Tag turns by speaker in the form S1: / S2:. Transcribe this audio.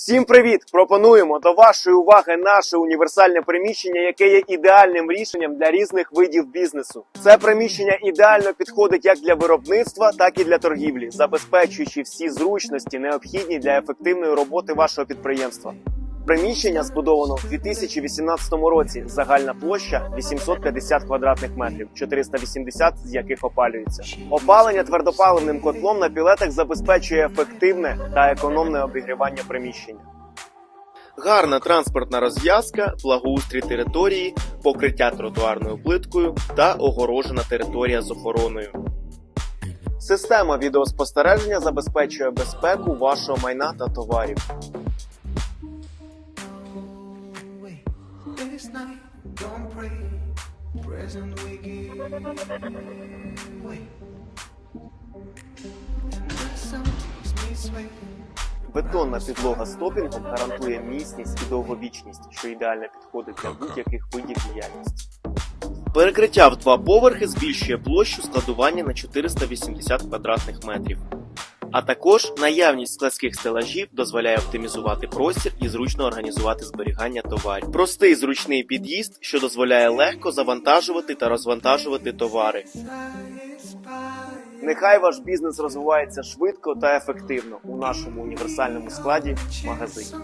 S1: Всім привіт! Пропонуємо до вашої уваги наше універсальне приміщення, яке є ідеальним рішенням для різних видів бізнесу. Це приміщення ідеально підходить як для виробництва, так і для торгівлі, забезпечуючи всі зручності, необхідні для ефективної роботи вашого підприємства. Приміщення збудовано в 2018 році. Загальна площа 850 квадратних метрів, 480 з яких опалюється. Опалення твердопаливним котлом на пілетах забезпечує ефективне та економне обігрівання приміщення. Гарна транспортна розв'язка, благоустрій території, покриття тротуарною плиткою та огорожена територія з охороною. Система відеоспостереження забезпечує безпеку вашого майна та товарів.
S2: This night, don't pray. Present we give away. And the sun takes me sway.
S1: Бетонна підлога стопінгом гарантує міцність і довговічність, що ідеально підходить для будь-яких видів діяльності. Перекриття в два поверхи збільшує площу складування на 480 квадратних метрів. А також наявність складських стелажів дозволяє оптимізувати простір і зручно організувати зберігання товарів. Простий зручний під'їзд, що дозволяє легко завантажувати та розвантажувати товари. Нехай ваш бізнес розвивається швидко та ефективно у нашому універсальному складі магазин.